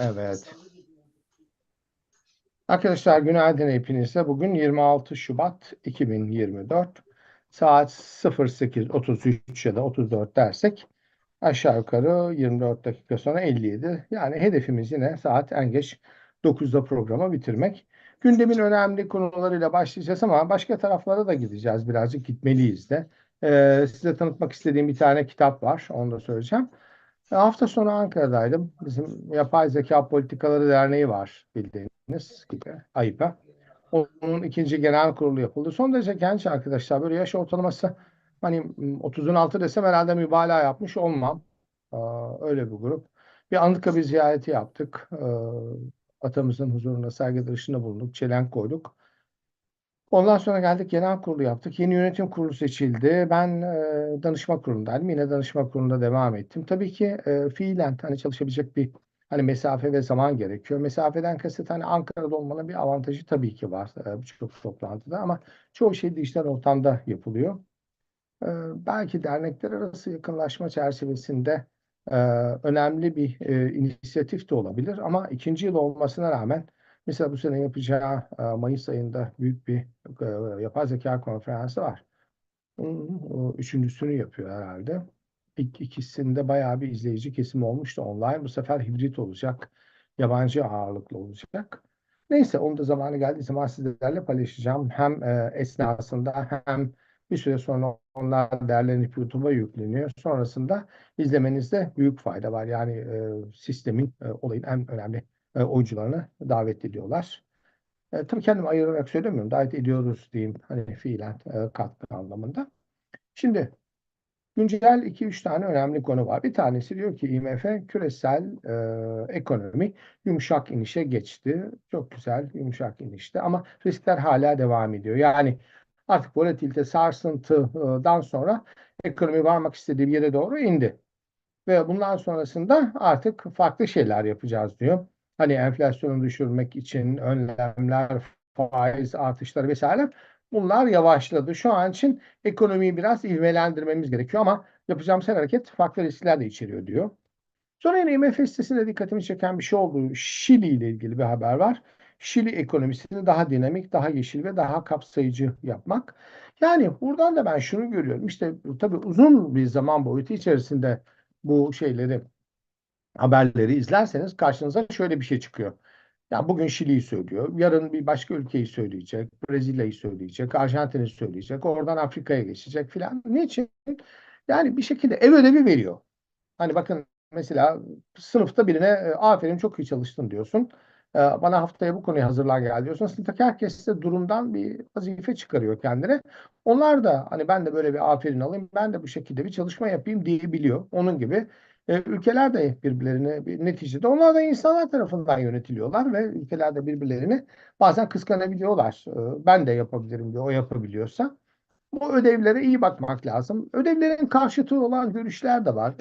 Evet. Arkadaşlar günaydın hepinize. Bugün 26 Şubat 2024 saat 08.33 ya da 34 dersek aşağı yukarı 24 dakika sonra 57. Yani hedefimiz yine saat en geç 9'da programı bitirmek. Gündemin önemli konularıyla başlayacağız ama başka taraflara da gideceğiz. Birazcık gitmeliyiz de. Ee, size tanıtmak istediğim bir tane kitap var. Onu da söyleyeceğim. E, Hafta sonu Ankara'daydım. Bizim Yapay Zeka Politikaları Derneği var bildiğiniz gibi AYPA. Onun ikinci genel kurulu yapıldı. Son derece genç arkadaşlar. Böyle yaş ortalaması hani 30'un altı desem herhalde mübalağa yapmış olmam. Öyle bir grup. Bir Anıtkabir ziyareti yaptık. Ee, Atamızın huzuruna saygı duruşunda bulunduk. Çelenk koyduk. Ondan sonra geldik genel kurulu yaptık. Yeni yönetim kurulu seçildi. Ben e, danışma kurulundaydım. Yine danışma kurulunda devam ettim. Tabii ki e, fiilen hani çalışabilecek bir hani mesafe ve zaman gerekiyor. Mesafeden kasıt hani Ankara'da olmanın bir avantajı tabii ki var e, birçok toplantıda ama çoğu şey dijital ortamda yapılıyor. E, belki dernekler arası yakınlaşma çerçevesinde e, önemli bir e, inisiyatif de olabilir ama ikinci yıl olmasına rağmen Mesela bu sene yapacağı e, Mayıs ayında büyük bir e, yapay zeka konferansı var. Onun üçüncüsünü yapıyor herhalde. İlk ikisinde bayağı bir izleyici kesimi olmuştu online. Bu sefer hibrit olacak. Yabancı ağırlıklı olacak. Neyse onun da zamanı geldiği zaman sizlerle paylaşacağım. Hem e, esnasında hem bir süre sonra onlar derlenip YouTube'a yükleniyor. Sonrasında izlemenizde büyük fayda var. Yani e, sistemin, e, olayın en önemli e, oyuncularını davet ediyorlar. E, tabii kendim ayırarak söylemiyorum. Davet ediyoruz diyeyim hani fiilen e, katkı anlamında. Şimdi güncel 2-3 tane önemli konu var. Bir tanesi diyor ki IMF küresel e, ekonomi yumuşak inişe geçti. Çok güzel yumuşak inişte ama riskler hala devam ediyor. Yani artık volatilite sarsıntıdan sonra ekonomi varmak istediği bir yere doğru indi. Ve bundan sonrasında artık farklı şeyler yapacağız diyor. Hani enflasyonu düşürmek için önlemler, faiz artışları vesaire bunlar yavaşladı. Şu an için ekonomiyi biraz ivmelendirmemiz gerekiyor ama yapacağımız her hareket farklı riskler de içeriyor diyor. Sonra yine IMF sitesinde dikkatimi çeken bir şey oldu. Şili ile ilgili bir haber var. Şili ekonomisini daha dinamik, daha yeşil ve daha kapsayıcı yapmak. Yani buradan da ben şunu görüyorum. İşte tabii uzun bir zaman boyutu içerisinde bu şeyleri haberleri izlerseniz karşınıza şöyle bir şey çıkıyor. Ya bugün Şili'yi söylüyor, yarın bir başka ülkeyi söyleyecek, Brezilya'yı söyleyecek, Arjantin'i söyleyecek, oradan Afrika'ya geçecek filan. Niçin? Yani bir şekilde ev ödevi veriyor. Hani bakın mesela sınıfta birine e, aferin çok iyi çalıştın diyorsun. E, Bana haftaya bu konuyu hazırla gel diyorsun. Sınıftaki herkes de durumdan bir vazife çıkarıyor kendine. Onlar da hani ben de böyle bir aferin alayım, ben de bu şekilde bir çalışma yapayım diyebiliyor. Onun gibi e, ülkeler de birbirlerine bir neticede onlar da insanlar tarafından yönetiliyorlar ve ülkeler de birbirlerini bazen kıskanabiliyorlar. E, ben de yapabilirim diyor, o yapabiliyorsa. Bu ödevlere iyi bakmak lazım. Ödevlerin karşıtı olan görüşler de var.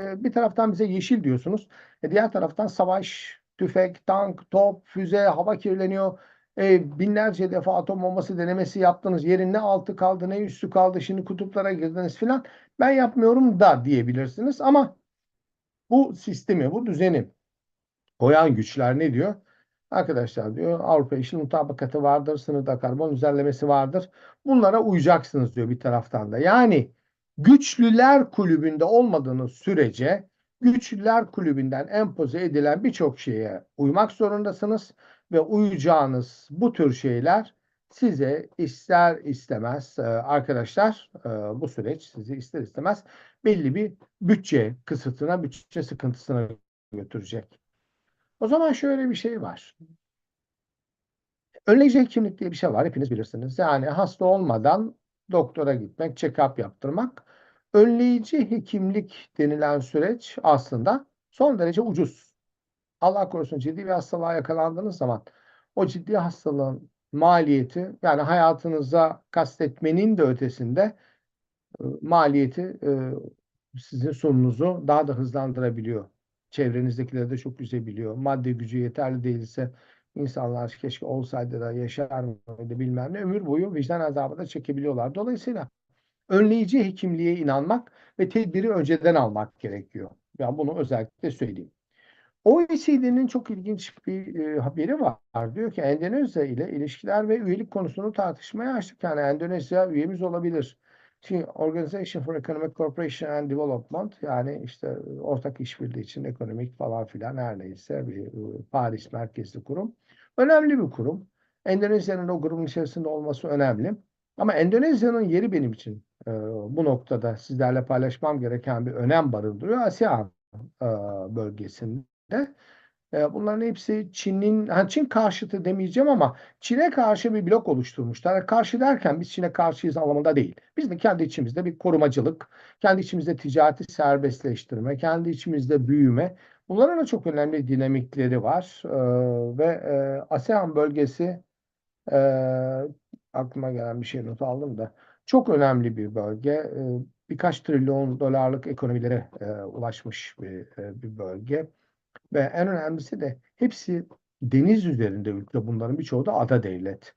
E, bir taraftan bize yeşil diyorsunuz. E, diğer taraftan savaş, tüfek, tank, top, füze, hava kirleniyor. E, binlerce defa atom bombası denemesi yaptınız. Yerin ne altı kaldı ne üstü kaldı. Şimdi kutuplara girdiniz filan. Ben yapmıyorum da diyebilirsiniz ama bu sistemi, bu düzeni koyan güçler ne diyor? Arkadaşlar diyor Avrupa İşin Mutabakatı vardır, sınırda karbon düzenlemesi vardır. Bunlara uyacaksınız diyor bir taraftan da. Yani güçlüler kulübünde olmadığınız sürece güçlüler kulübünden empoze edilen birçok şeye uymak zorundasınız ve uyacağınız bu tür şeyler size ister istemez e, arkadaşlar e, bu süreç sizi ister istemez belli bir bütçe kısıtına, bütçe sıkıntısına götürecek. O zaman şöyle bir şey var. Önleyici hekimlik diye bir şey var. Hepiniz bilirsiniz. Yani hasta olmadan doktora gitmek, check-up yaptırmak. Önleyici hekimlik denilen süreç aslında son derece ucuz. Allah korusun ciddi bir hastalığa yakalandığınız zaman o ciddi hastalığın maliyeti yani hayatınıza kastetmenin de ötesinde e, maliyeti e, sizin sorunuzu daha da hızlandırabiliyor. Çevrenizdekileri de çok üzebiliyor. Madde gücü yeterli değilse insanlar keşke olsaydı da yaşar mıydı bilmem ne ömür boyu vicdan azabı da çekebiliyorlar. Dolayısıyla önleyici hekimliğe inanmak ve tedbiri önceden almak gerekiyor. Ya bunu özellikle söyleyeyim. OECD'nin çok ilginç bir e, haberi var. Diyor ki Endonezya ile ilişkiler ve üyelik konusunu tartışmaya açtık. Yani Endonezya üyemiz olabilir. Şimdi Organization for Economic Cooperation and Development yani işte ortak işbirliği için ekonomik falan filan her neyse bir e, Paris merkezli kurum. Önemli bir kurum. Endonezya'nın o grubun içerisinde olması önemli. Ama Endonezya'nın yeri benim için e, bu noktada sizlerle paylaşmam gereken bir önem barındırıyor. ASEAN e, bölgesinde. E, bunların hepsi Çin'in, hani Çin karşıtı demeyeceğim ama Çin'e karşı bir blok oluşturmuşlar. Karşı derken biz Çin'e karşıyız anlamında değil. Biz de kendi içimizde bir korumacılık, kendi içimizde ticareti serbestleştirme, kendi içimizde büyüme. Bunların da çok önemli dinamikleri var. E, ve e, ASEAN bölgesi e, aklıma gelen bir şey not aldım da çok önemli bir bölge. E, birkaç trilyon dolarlık ekonomilere e, ulaşmış bir, e, bir bölge. Ve en önemlisi de hepsi deniz üzerinde ülke. Bunların birçoğu da ada devlet.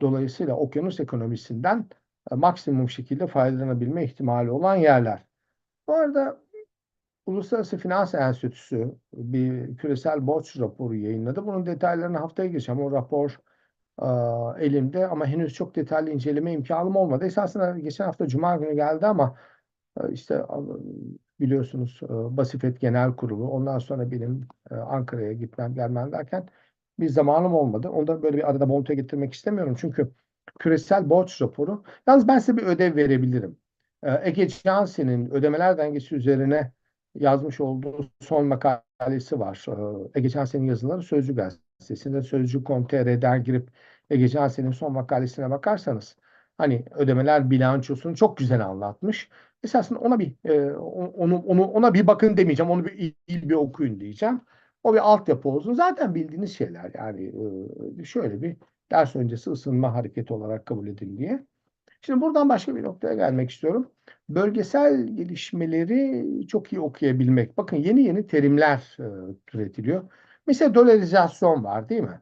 Dolayısıyla okyanus ekonomisinden e, maksimum şekilde faydalanabilme ihtimali olan yerler. Bu arada Uluslararası Finans Enstitüsü bir küresel borç raporu yayınladı. Bunun detaylarını haftaya geçeceğim. O rapor e, elimde ama henüz çok detaylı inceleme imkanım olmadı. Esasında geçen hafta Cuma günü geldi ama e, işte biliyorsunuz e, Basifet Genel Kurulu. Ondan sonra benim e, Ankara'ya gitmem gelmem derken bir zamanım olmadı. Onu da böyle bir arada monte getirmek istemiyorum. Çünkü küresel borç raporu. Yalnız ben size bir ödev verebilirim. E, Ege Cansi'nin ödemeler dengesi üzerine yazmış olduğu son makalesi var. Ege Cansi'nin yazıları Sözcü Gazetesi'nde Sözcü.com.tr'den girip Ege Cansi'nin son makalesine bakarsanız hani ödemeler bilançosunu çok güzel anlatmış esasında ona bir e, onu onu ona bir bakın demeyeceğim. Onu bir il bir okuyun diyeceğim. O bir altyapı olsun. Zaten bildiğiniz şeyler yani e, şöyle bir ders öncesi ısınma hareketi olarak kabul edin diye. Şimdi buradan başka bir noktaya gelmek istiyorum. Bölgesel gelişmeleri çok iyi okuyabilmek. Bakın yeni yeni terimler e, türetiliyor. Mesela dolarizasyon var değil mi?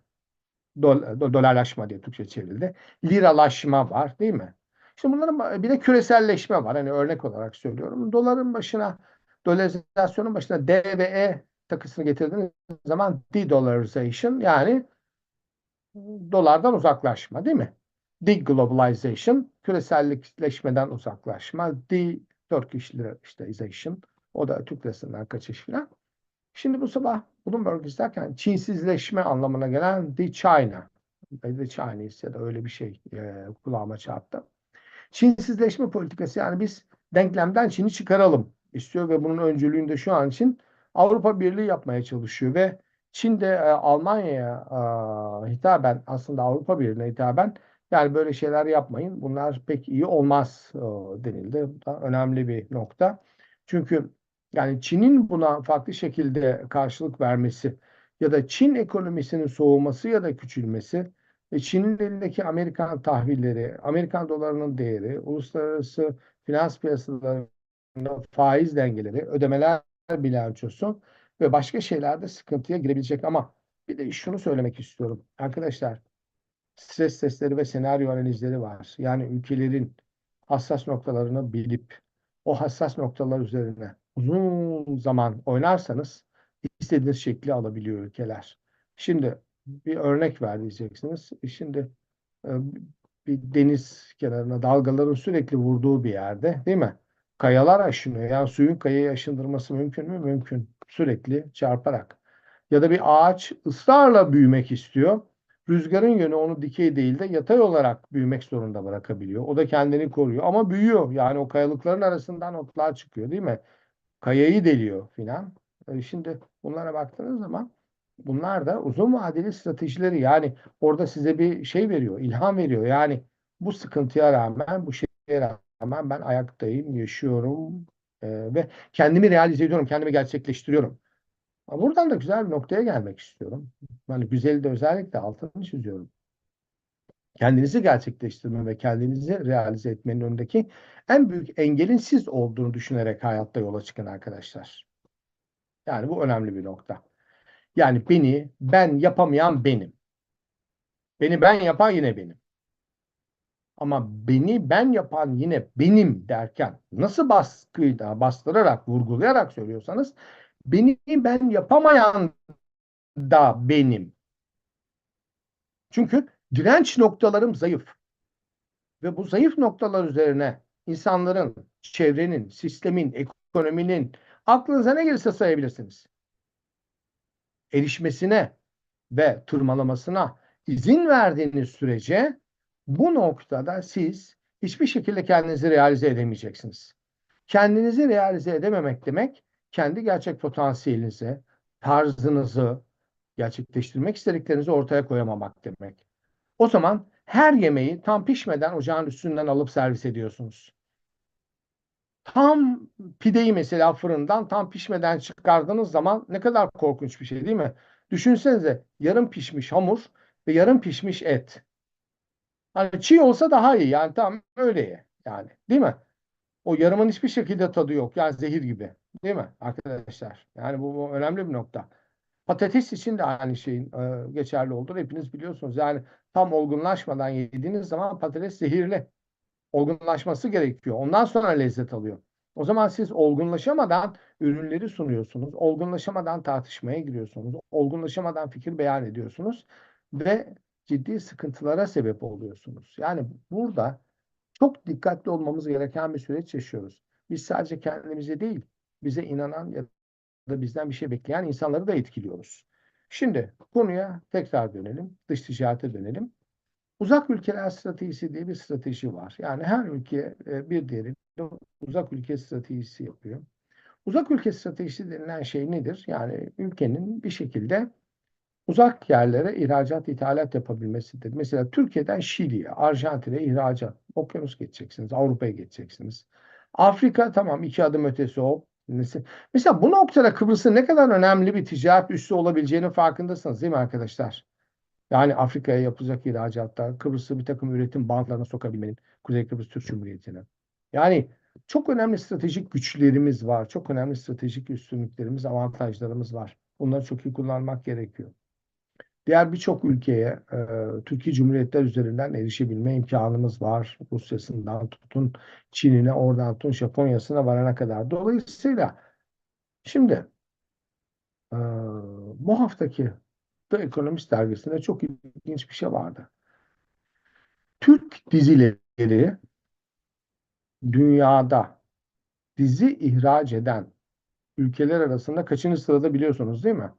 Dol, dolarlaşma diye Türkçe çevrildi. Liralaşma var değil mi? Şimdi bunların bir de küreselleşme var. Hani örnek olarak söylüyorum. Doların başına, dolarizasyonun başına D ve E takısını getirdiğiniz zaman de-dollarization yani dolardan uzaklaşma değil mi? De-globalization, küreselleşmeden uzaklaşma. De-Turkish liraization, o da Türk lirasından kaçış filan. Şimdi bu sabah Bloomberg izlerken Çinsizleşme anlamına gelen de-China, de-Chinese ya da öyle bir şey e, kulağıma çarptı. Çinsizleşme politikası yani biz denklemden Çin'i çıkaralım istiyor ve bunun öncülüğünde şu an için Avrupa Birliği yapmaya çalışıyor ve Çin de e, Almanya'ya e, hitaben aslında Avrupa Birliği'ne hitaben yani böyle şeyler yapmayın bunlar pek iyi olmaz e, denildi. Bu da önemli bir nokta. Çünkü yani Çin'in buna farklı şekilde karşılık vermesi ya da Çin ekonomisinin soğuması ya da küçülmesi Çin'in elindeki Amerikan tahvilleri, Amerikan dolarının değeri, uluslararası finans piyasalarında faiz dengeleri, ödemeler bilançosu ve başka şeylerde sıkıntıya girebilecek ama bir de şunu söylemek istiyorum. Arkadaşlar stres testleri ve senaryo analizleri var. Yani ülkelerin hassas noktalarını bilip o hassas noktalar üzerine uzun zaman oynarsanız istediğiniz şekli alabiliyor ülkeler. Şimdi bir örnek ver diyeceksiniz. Şimdi e, bir deniz kenarına dalgaların sürekli vurduğu bir yerde değil mi? Kayalar aşınıyor. Yani suyun kayayı aşındırması mümkün mü? Mümkün. Sürekli çarparak. Ya da bir ağaç ısrarla büyümek istiyor. Rüzgarın yönü onu dikey değil de yatay olarak büyümek zorunda bırakabiliyor. O da kendini koruyor ama büyüyor. Yani o kayalıkların arasından otlar çıkıyor değil mi? Kayayı deliyor filan. E, şimdi bunlara baktığınız zaman Bunlar da uzun vadeli stratejileri yani orada size bir şey veriyor, ilham veriyor. Yani bu sıkıntıya rağmen, bu şeye rağmen ben ayaktayım, yaşıyorum e, ve kendimi realize ediyorum, kendimi gerçekleştiriyorum. Buradan da güzel bir noktaya gelmek istiyorum. Yani güzeli de özellikle altını çiziyorum. Kendinizi gerçekleştirme ve kendinizi realize etmenin önündeki en büyük engelin siz olduğunu düşünerek hayatta yola çıkın arkadaşlar. Yani bu önemli bir nokta. Yani beni ben yapamayan benim. Beni ben yapan yine benim. Ama beni ben yapan yine benim derken nasıl baskıyla bastırarak, vurgulayarak söylüyorsanız Benim ben yapamayan da benim. Çünkü direnç noktalarım zayıf. Ve bu zayıf noktalar üzerine insanların, çevrenin, sistemin, ekonominin aklınıza ne gelirse sayabilirsiniz. Erişmesine ve tırmalamasına izin verdiğiniz sürece bu noktada siz hiçbir şekilde kendinizi realize edemeyeceksiniz. Kendinizi realize edememek demek kendi gerçek potansiyelinizi, tarzınızı, gerçekleştirmek istediklerinizi ortaya koyamamak demek. O zaman her yemeği tam pişmeden ocağın üstünden alıp servis ediyorsunuz. Tam pideyi mesela fırından tam pişmeden çıkardığınız zaman ne kadar korkunç bir şey değil mi? Düşünsenize yarım pişmiş hamur ve yarım pişmiş et. Hani çiğ olsa daha iyi yani tam öyle ye yani değil mi? O yarımın hiçbir şekilde tadı yok. Yani zehir gibi. Değil mi arkadaşlar? Yani bu, bu önemli bir nokta. Patates için de aynı şeyin e, geçerli olduğunu hepiniz biliyorsunuz. Yani tam olgunlaşmadan yediğiniz zaman patates zehirli. Olgunlaşması gerekiyor. Ondan sonra lezzet alıyor. O zaman siz olgunlaşamadan ürünleri sunuyorsunuz. Olgunlaşamadan tartışmaya giriyorsunuz. Olgunlaşamadan fikir beyan ediyorsunuz ve ciddi sıkıntılara sebep oluyorsunuz. Yani burada çok dikkatli olmamız gereken bir süreç yaşıyoruz. Biz sadece kendimize değil, bize inanan ya da bizden bir şey bekleyen insanları da etkiliyoruz. Şimdi konuya tekrar dönelim, dış ticarete dönelim. Uzak ülkeler stratejisi diye bir strateji var. Yani her ülke e, bir diğeri uzak ülke stratejisi yapıyor. Uzak ülke stratejisi denilen şey nedir? Yani ülkenin bir şekilde uzak yerlere ihracat, ithalat yapabilmesidir. Mesela Türkiye'den Şili'ye, Arjantin'e ihracat. Okyanus geçeceksiniz, Avrupa'ya geçeceksiniz. Afrika tamam iki adım ötesi o. Mesela bu noktada Kıbrıs'ın ne kadar önemli bir ticaret üssü olabileceğinin farkındasınız değil mi arkadaşlar? Yani Afrika'ya yapılacak ihracatta Kıbrıs'ı bir takım üretim bantlarına sokabilmenin Kuzey Kıbrıs Türk Cumhuriyeti'ne. Yani çok önemli stratejik güçlerimiz var. Çok önemli stratejik üstünlüklerimiz, avantajlarımız var. Bunları çok iyi kullanmak gerekiyor. Diğer birçok ülkeye e, Türkiye Cumhuriyetler üzerinden erişebilme imkanımız var. Rusya'sından tutun, Çin'ine, oradan tutun, Japonya'sına varana kadar. Dolayısıyla şimdi e, bu haftaki The Economist dergisinde çok ilginç bir şey vardı. Türk dizileri dünyada dizi ihraç eden ülkeler arasında kaçıncı sırada biliyorsunuz değil mi?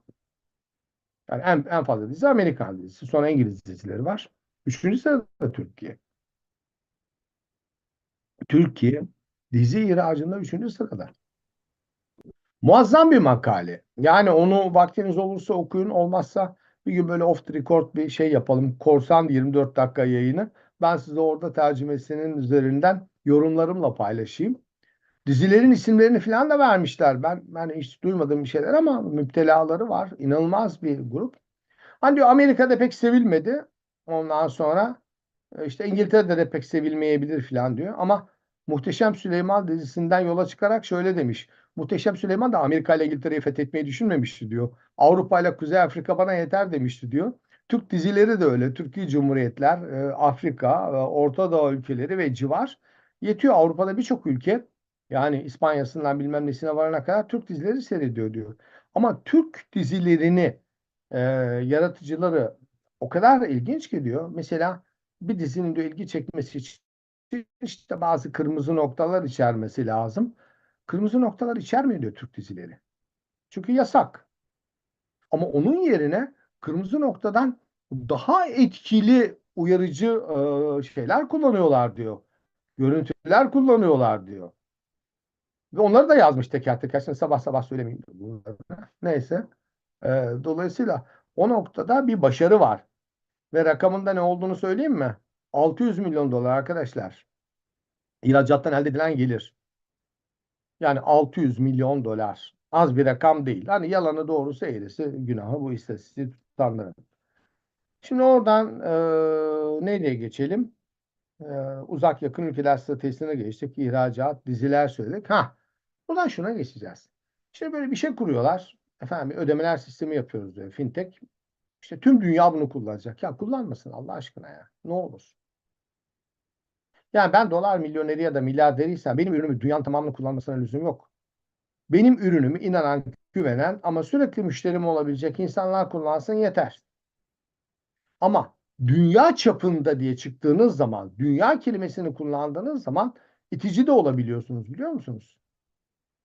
Yani en, en fazla dizi Amerikan dizisi. Sonra İngiliz dizileri var. Üçüncü sırada Türkiye. Türkiye dizi ihracında üçüncü sırada. Muazzam bir makale. Yani onu vaktiniz olursa okuyun. Olmazsa bir gün böyle off the record bir şey yapalım. Korsan 24 dakika yayını. Ben size orada tercümesinin üzerinden yorumlarımla paylaşayım. Dizilerin isimlerini falan da vermişler. Ben ben hiç duymadığım bir şeyler ama müptelaları var. İnanılmaz bir grup. Hani diyor Amerika'da pek sevilmedi. Ondan sonra e, işte İngiltere'de de pek sevilmeyebilir falan diyor. Ama Muhteşem Süleyman dizisinden yola çıkarak şöyle demiş. Muhteşem Süleyman da Amerika ile İngiltere'yi fethetmeyi düşünmemişti diyor. Avrupa ile Kuzey Afrika bana yeter demişti diyor. Türk dizileri de öyle. Türkiye Cumhuriyetler, e, Afrika, e, Orta Doğu ülkeleri ve civar yetiyor. Avrupa'da birçok ülke yani İspanya'sından bilmem nesine varana kadar Türk dizileri seyrediyor diyor. Ama Türk dizilerini e, yaratıcıları o kadar ilginç geliyor. Mesela bir dizinin de ilgi çekmesi için işte bazı kırmızı noktalar içermesi lazım. Kırmızı noktalar içermiyor diyor Türk dizileri. Çünkü yasak. Ama onun yerine kırmızı noktadan daha etkili uyarıcı e, şeyler kullanıyorlar diyor. Görüntüler kullanıyorlar diyor. Ve onları da yazmış teker teker. Şimdi sabah sabah söylemeyeyim. Bunları. Neyse. E, dolayısıyla o noktada bir başarı var. Ve rakamında ne olduğunu söyleyeyim mi? 600 milyon dolar arkadaşlar. İhracattan elde edilen gelir. Yani 600 milyon dolar. Az bir rakam değil. Hani yalanı doğrusu eğrisi günahı bu istatistiği tutanların. Şimdi oradan e, neyle geçelim? E, uzak yakın ülkeler stratejisine geçtik. İhracat, diziler söyledik. Ha, buradan şuna geçeceğiz. Şimdi böyle bir şey kuruyorlar. Efendim ödemeler sistemi yapıyoruz diyor fintech. İşte tüm dünya bunu kullanacak. Ya kullanmasın Allah aşkına ya. Ne olur. Yani ben dolar milyoneri ya da milyarderiysem benim ürünümü dünyanın tamamını kullanmasına lüzum yok. benim ürünümü inanan, güvenen ama sürekli müşterim olabilecek insanlar kullansın yeter. Ama dünya çapında diye çıktığınız zaman, dünya kelimesini kullandığınız zaman itici de olabiliyorsunuz biliyor musunuz?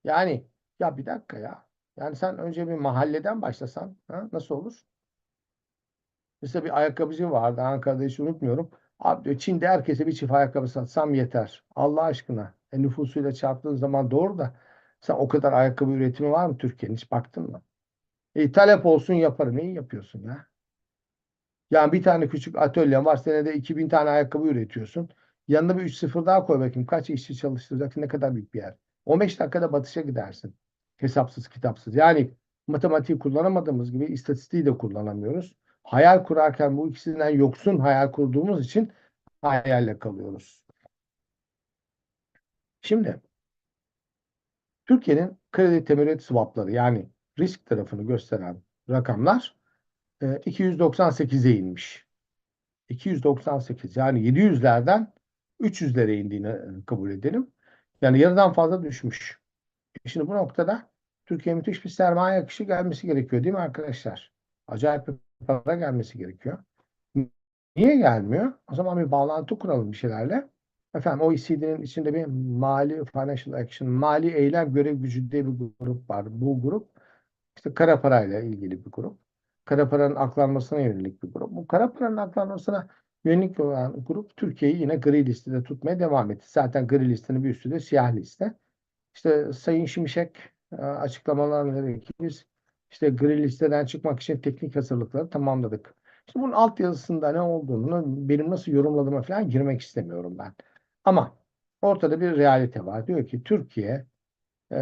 Yani ya bir dakika ya. Yani sen önce bir mahalleden başlasan ha, nasıl olur? Mesela bir ayakkabıcı vardı Ankara'da hiç unutmuyorum. Abi diyor Çin'de herkese bir çift ayakkabı satsam yeter. Allah aşkına. E, nüfusuyla çarptığın zaman doğru da sen o kadar ayakkabı üretimi var mı Türkiye'nin hiç baktın mı? E, talep olsun yaparım. Neyi yapıyorsun ya? Yani bir tane küçük atölyen var. Senede 2000 tane ayakkabı üretiyorsun. Yanına bir 3-0 daha koy bakayım. Kaç işçi çalıştıracaksın? Ne kadar büyük bir yer. 15 dakikada batışa gidersin. Hesapsız kitapsız. Yani matematiği kullanamadığımız gibi istatistiği de kullanamıyoruz. Hayal kurarken bu ikisinden yoksun hayal kurduğumuz için hayalle kalıyoruz. Şimdi Türkiye'nin kredi temerrüt swapları yani risk tarafını gösteren rakamlar e, 298'e inmiş. 298 yani 700'lerden 300'lere indiğini e, kabul edelim. Yani yarıdan fazla düşmüş. Şimdi bu noktada Türkiye'ye müthiş bir sermaye akışı gelmesi gerekiyor değil mi arkadaşlar? Acayip bir para gelmesi gerekiyor. Niye gelmiyor? O zaman bir bağlantı kuralım bir şeylerle. Efendim OECD'nin içinde bir mali financial action, mali eylem görev gücü diye bir grup var. Bu grup işte kara parayla ilgili bir grup. Kara paranın aklanmasına yönelik bir grup. Bu kara paranın aklanmasına yönelik olan grup Türkiye'yi yine gri listede tutmaya devam etti. Zaten gri listenin bir üstü de siyah liste. İşte Sayın Şimşek e, ki biz işte gri listeden çıkmak için teknik hazırlıkları tamamladık. İşte bunun altyazısında ne olduğunu benim nasıl yorumladığıma falan girmek istemiyorum ben. Ama ortada bir realite var. Diyor ki Türkiye e,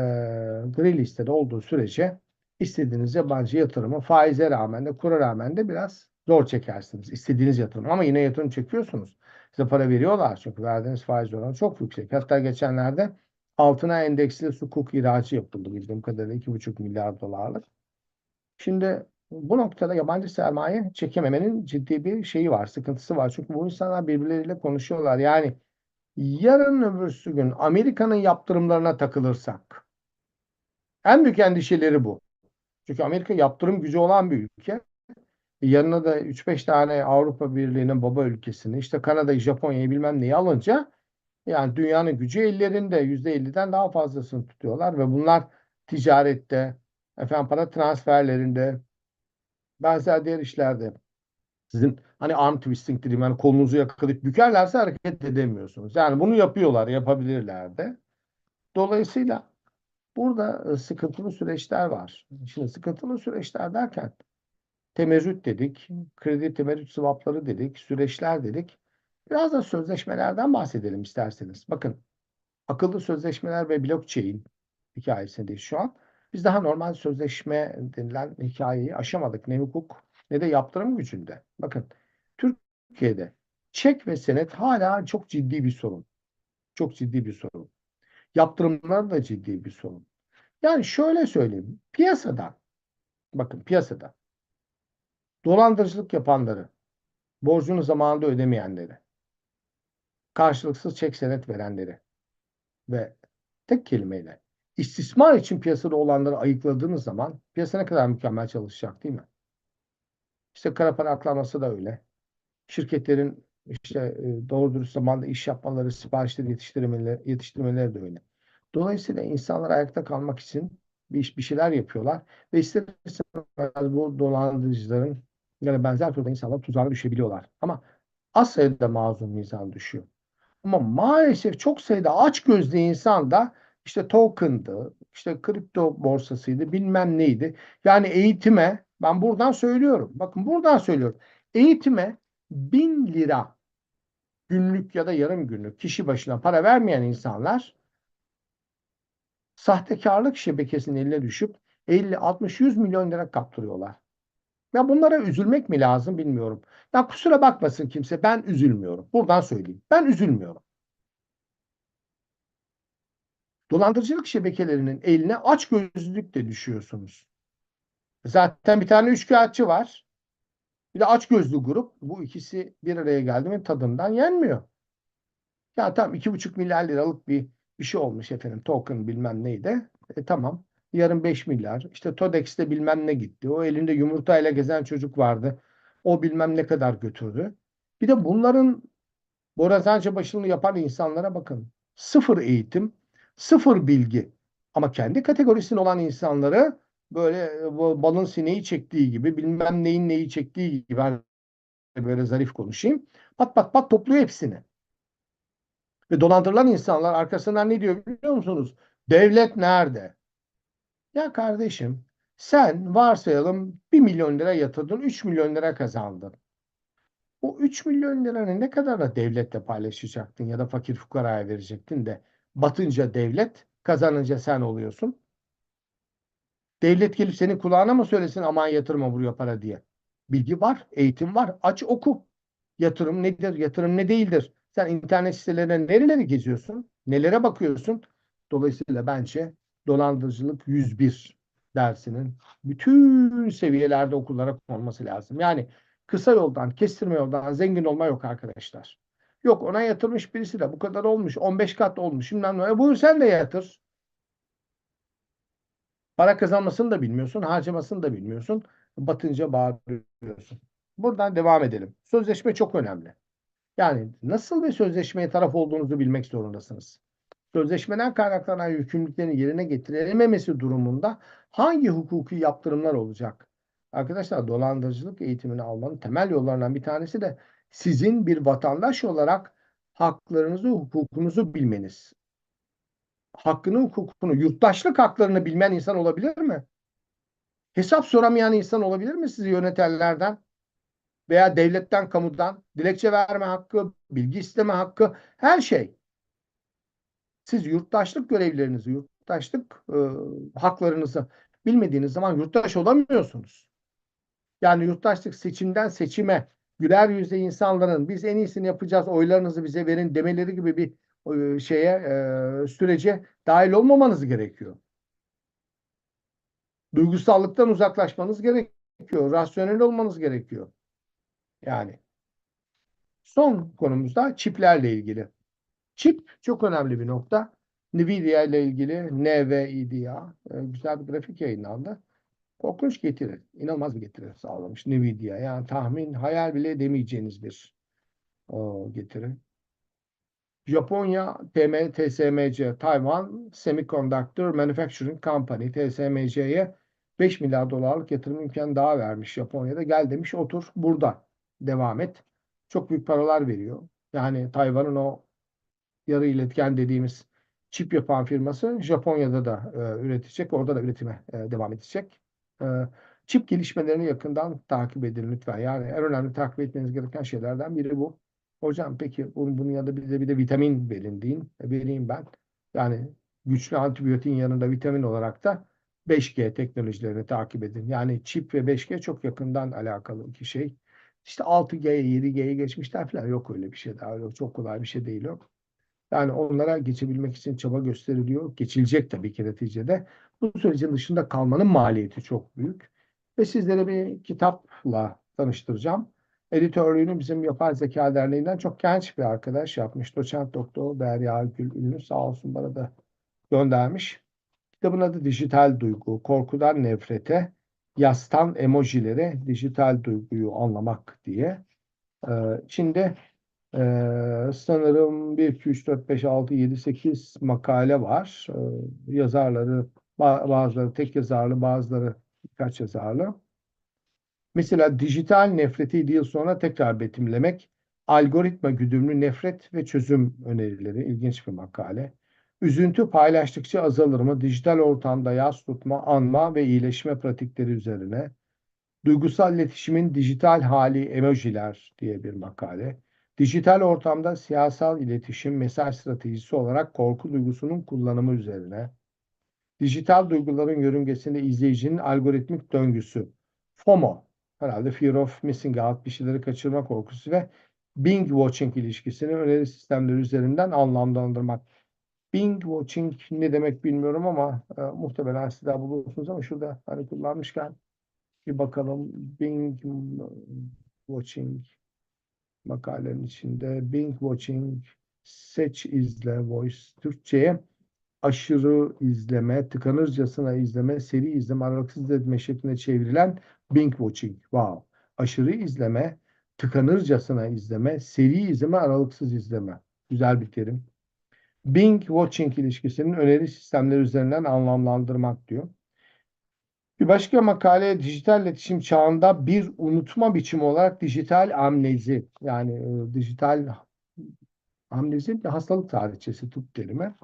gri listede olduğu sürece istediğiniz yabancı yatırımı faize rağmen de kura rağmen de biraz zor çekersiniz. İstediğiniz yatırım ama yine yatırım çekiyorsunuz. Size para veriyorlar çünkü verdiğiniz faiz oranı çok yüksek. Hatta geçenlerde altına endeksli sukuk ihracı yapıldı bildiğim kadarıyla 2,5 milyar dolarlık. Şimdi bu noktada yabancı sermaye çekememenin ciddi bir şeyi var, sıkıntısı var. Çünkü bu insanlar birbirleriyle konuşuyorlar. Yani yarın öbürsü gün Amerika'nın yaptırımlarına takılırsak en büyük endişeleri bu. Çünkü Amerika yaptırım gücü olan bir ülke. Yanına da 3-5 tane Avrupa Birliği'nin baba ülkesini işte Kanada'yı, Japonya'yı bilmem neyi alınca yani dünyanın gücü ellerinde %50'den daha fazlasını tutuyorlar ve bunlar ticarette, efendim para transferlerinde, benzer diğer işlerde sizin hani arm twisting dediğim yani kolunuzu yakalayıp bükerlerse hareket edemiyorsunuz. Yani bunu yapıyorlar, yapabilirler de. Dolayısıyla burada e, sıkıntılı süreçler var. Şimdi sıkıntılı süreçler derken temerrüt dedik, kredi temerrüt swapları dedik, süreçler dedik. Biraz da sözleşmelerden bahsedelim isterseniz. Bakın akıllı sözleşmeler ve blockchain hikayesindeyiz şu an. Biz daha normal sözleşme denilen hikayeyi aşamadık. Ne hukuk ne de yaptırım gücünde. Bakın Türkiye'de çek ve senet hala çok ciddi bir sorun. Çok ciddi bir sorun. Yaptırımlar da ciddi bir sorun. Yani şöyle söyleyeyim. Piyasada bakın piyasada dolandırıcılık yapanları, borcunu zamanında ödemeyenleri, karşılıksız çek senet verenleri ve tek kelimeyle istismar için piyasada olanları ayıkladığınız zaman piyasa ne kadar mükemmel çalışacak değil mi? İşte kara para aklaması da öyle. Şirketlerin işte e, doğru dürüst zamanda iş yapmaları, siparişleri yetiştirmeleri, yetiştirmeleri de öyle. Dolayısıyla insanlar ayakta kalmak için bir, bir şeyler yapıyorlar ve ister istemez bu dolandırıcıların yani benzer türde insanlar tuzağa düşebiliyorlar. Ama az sayıda mazlum insan düşüyor. Ama maalesef çok sayıda aç gözlü insan da işte token'dı, işte kripto borsasıydı, bilmem neydi. Yani eğitime ben buradan söylüyorum. Bakın buradan söylüyorum. Eğitime bin lira günlük ya da yarım günlük kişi başına para vermeyen insanlar sahtekarlık şebekesinin eline düşüp 50, 60, 100 milyon lira kaptırıyorlar. Ya bunlara üzülmek mi lazım bilmiyorum. Ya kusura bakmasın kimse ben üzülmüyorum. Buradan söyleyeyim. Ben üzülmüyorum. Dolandırıcılık şebekelerinin eline aç gözlülükle düşüyorsunuz. Zaten bir tane üçkağıtçı var. Bir de aç gözlü grup. Bu ikisi bir araya geldi mi tadından yenmiyor. Ya tam iki buçuk milyar liralık bir bir şey olmuş efendim. Token bilmem neydi. E, tamam. Yarın 5 milyar. İşte TODEX'te bilmem ne gitti. O elinde yumurtayla gezen çocuk vardı. O bilmem ne kadar götürdü. Bir de bunların Borazancı başını yapan insanlara bakın. Sıfır eğitim, sıfır bilgi. Ama kendi kategorisinde olan insanları böyle e, balın sineği çektiği gibi bilmem neyin neyi çektiği gibi hani böyle zarif konuşayım. Pat pat pat topluyor hepsini. Ve dolandırılan insanlar arkasından ne diyor biliyor musunuz? Devlet nerede? Ya kardeşim sen varsayalım 1 milyon lira yatırdın 3 milyon lira kazandın. O 3 milyon liranı ne kadar da devletle paylaşacaktın ya da fakir fukaraya verecektin de batınca devlet kazanınca sen oluyorsun. Devlet gelip senin kulağına mı söylesin aman yatırma buraya para diye. Bilgi var, eğitim var. Aç oku. Yatırım nedir, yatırım ne değildir? Sen internet sitelerine nereleri geziyorsun? Nelere bakıyorsun? Dolayısıyla bence dolandırıcılık 101 dersinin bütün seviyelerde okullara konması lazım. Yani kısa yoldan, kestirme yoldan zengin olma yok arkadaşlar. Yok ona yatırmış birisi de bu kadar olmuş, 15 kat olmuş. Ne. E buyur sen de yatır. Para kazanmasını da bilmiyorsun, harcamasını da bilmiyorsun. Batınca bağırıyorsun. Buradan devam edelim. Sözleşme çok önemli. Yani nasıl bir sözleşmeye taraf olduğunuzu bilmek zorundasınız. Sözleşmeden kaynaklanan yükümlülüklerin yerine getirilmemesi durumunda hangi hukuki yaptırımlar olacak? Arkadaşlar dolandırıcılık eğitimini almanın temel yollarından bir tanesi de sizin bir vatandaş olarak haklarınızı, hukukunuzu bilmeniz. Hakkını, hukukunu, yurttaşlık haklarını bilmeyen insan olabilir mi? Hesap soramayan insan olabilir mi sizi yönetenlerden? Veya devletten, kamudan dilekçe verme hakkı, bilgi isteme hakkı, her şey. Siz yurttaşlık görevlerinizi, yurttaşlık e, haklarınızı bilmediğiniz zaman yurttaş olamıyorsunuz. Yani yurttaşlık seçimden seçime güler yüzle insanların biz en iyisini yapacağız oylarınızı bize verin demeleri gibi bir e, şeye e, sürece dahil olmamanız gerekiyor. Duygusallıktan uzaklaşmanız gerekiyor. Rasyonel olmanız gerekiyor. Yani son konumuzda çiplerle ilgili. Çip çok önemli bir nokta. Nvidia ile ilgili NVIDIA e, güzel bir grafik yayınlandı. Korkunç getiri, inanılmaz bir getiri sağlamış Nvidia. Yani tahmin, hayal bile edemeyeceğiniz bir o, getiri. Japonya TM, TSMC, Taiwan Semiconductor Manufacturing Company, TSMC'ye 5 milyar dolarlık yatırım imkanı daha vermiş Japonya'da. Gel demiş otur burada devam et. Çok büyük paralar veriyor. Yani Tayvan'ın o yarı iletken dediğimiz çip yapan firması Japonya'da da e, üretecek. Orada da üretime e, devam edecek. E, çip gelişmelerini yakından takip edin lütfen. Yani en önemli takip etmeniz gereken şeylerden biri bu. Hocam peki bunun, bunun yanında bize bir de vitamin verin deyin. E, vereyim ben. Yani güçlü antibiyotin yanında vitamin olarak da 5G teknolojilerini takip edin. Yani çip ve 5G çok yakından alakalı iki şey. İşte 6G'ye 7G'ye geçmişler falan yok öyle bir şey daha. Yok, çok kolay bir şey değil o. Yani onlara geçebilmek için çaba gösteriliyor. Geçilecek tabii ki neticede. Bu sürecin dışında kalmanın maliyeti çok büyük. Ve sizlere bir kitapla tanıştıracağım. Editörlüğünü bizim Yapay Zeka Derneği'nden çok genç bir arkadaş yapmış. Doçent Doktor Derya Gül Ünlü sağ olsun bana da göndermiş. Kitabın adı Dijital Duygu. Korkudan nefrete, yastan emojilere dijital duyguyu anlamak diye. Ee, içinde sanırım 1, 2, 3, 4, 5, 6, 7, 8 makale var. Ee, yazarları bazıları tek yazarlı bazıları birkaç yazarlı. Mesela dijital nefreti 7 yıl sonra tekrar betimlemek, algoritma güdümlü nefret ve çözüm önerileri ilginç bir makale. Üzüntü paylaştıkça azalır mı? Dijital ortamda yas tutma, anma ve iyileşme pratikleri üzerine. Duygusal iletişimin dijital hali emojiler diye bir makale. Dijital ortamda siyasal iletişim mesaj stratejisi olarak korku duygusunun kullanımı üzerine. Dijital duyguların yörüngesinde izleyicinin algoritmik döngüsü. FOMO, herhalde Fear of Missing Out, bir şeyleri kaçırma korkusu ve Bing Watching ilişkisini öneri sistemleri üzerinden anlamlandırmak. Bing Watching ne demek bilmiyorum ama e, muhtemelen siz daha bulursunuz ama şurada hani kullanmışken bir bakalım. Bing Watching makalenin içinde Bing Watching Seç izle Voice Türkçe'ye aşırı izleme, tıkanırcasına izleme, seri izleme, aralıksız izleme şeklinde çevrilen binge watching. Wow. Aşırı izleme, tıkanırcasına izleme, seri izleme, aralıksız izleme. Güzel bir terim. Binge watching ilişkisinin öneri sistemleri üzerinden anlamlandırmak diyor. Bir başka makale dijital iletişim çağında bir unutma biçimi olarak dijital amnezi yani e, dijital amnezi bir hastalık tarihçesi tıp terimi.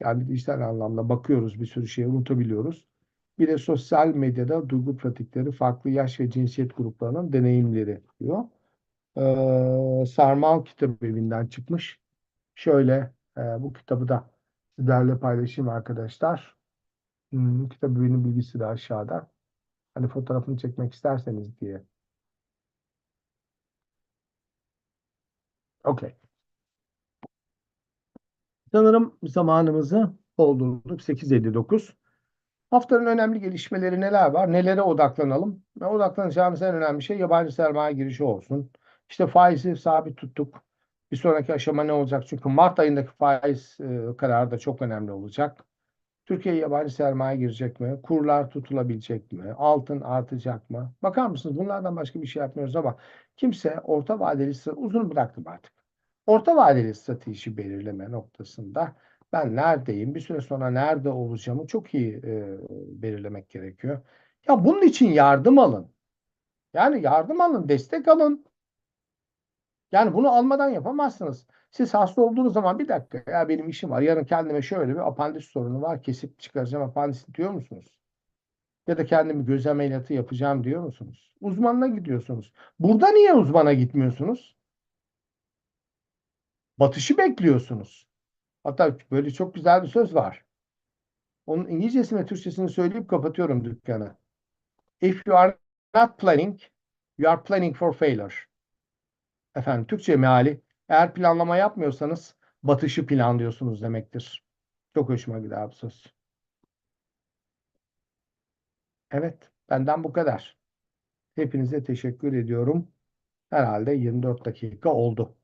Yani dijital anlamda bakıyoruz bir sürü şeyi unutabiliyoruz. Bir de sosyal medyada duygu pratikleri, farklı yaş ve cinsiyet gruplarının deneyimleri diyor. Ee, Sarmal Kitap Evi'nden çıkmış. Şöyle e, bu kitabı da sizlerle paylaşayım arkadaşlar. Hmm, kitap evinin bilgisi de aşağıda. Hani fotoğrafını çekmek isterseniz diye. Okey. Sanırım zamanımızı doldurduk. 8.59. Haftanın önemli gelişmeleri neler var? Nelere odaklanalım? Ve odaklanacağımız en önemli şey yabancı sermaye girişi olsun. İşte faizi sabit tuttuk. Bir sonraki aşama ne olacak? Çünkü Mart ayındaki faiz e, kararı da çok önemli olacak. Türkiye yabancı sermaye girecek mi? Kurlar tutulabilecek mi? Altın artacak mı? Bakar mısınız? Bunlardan başka bir şey yapmıyoruz ama kimse orta vadeli uzun bıraktım artık. Orta vadeli strateji belirleme noktasında ben neredeyim, bir süre sonra nerede olacağımı çok iyi e, belirlemek gerekiyor. Ya bunun için yardım alın. Yani yardım alın, destek alın. Yani bunu almadan yapamazsınız. Siz hasta olduğunuz zaman bir dakika ya benim işim var. Yarın kendime şöyle bir apandis sorunu var. Kesip çıkaracağım apandis diyor musunuz? Ya da kendimi göz ameliyatı yapacağım diyor musunuz? Uzmanına gidiyorsunuz. Burada niye uzmana gitmiyorsunuz? Batışı bekliyorsunuz. Hatta böyle çok güzel bir söz var. Onun İngilizcesini Türkçesini söyleyip kapatıyorum dükkanı. If you are not planning, you are planning for failure. Efendim Türkçe meali eğer planlama yapmıyorsanız batışı planlıyorsunuz demektir. Çok hoşuma gider bu söz. Evet, benden bu kadar. Hepinize teşekkür ediyorum. Herhalde 24 dakika oldu.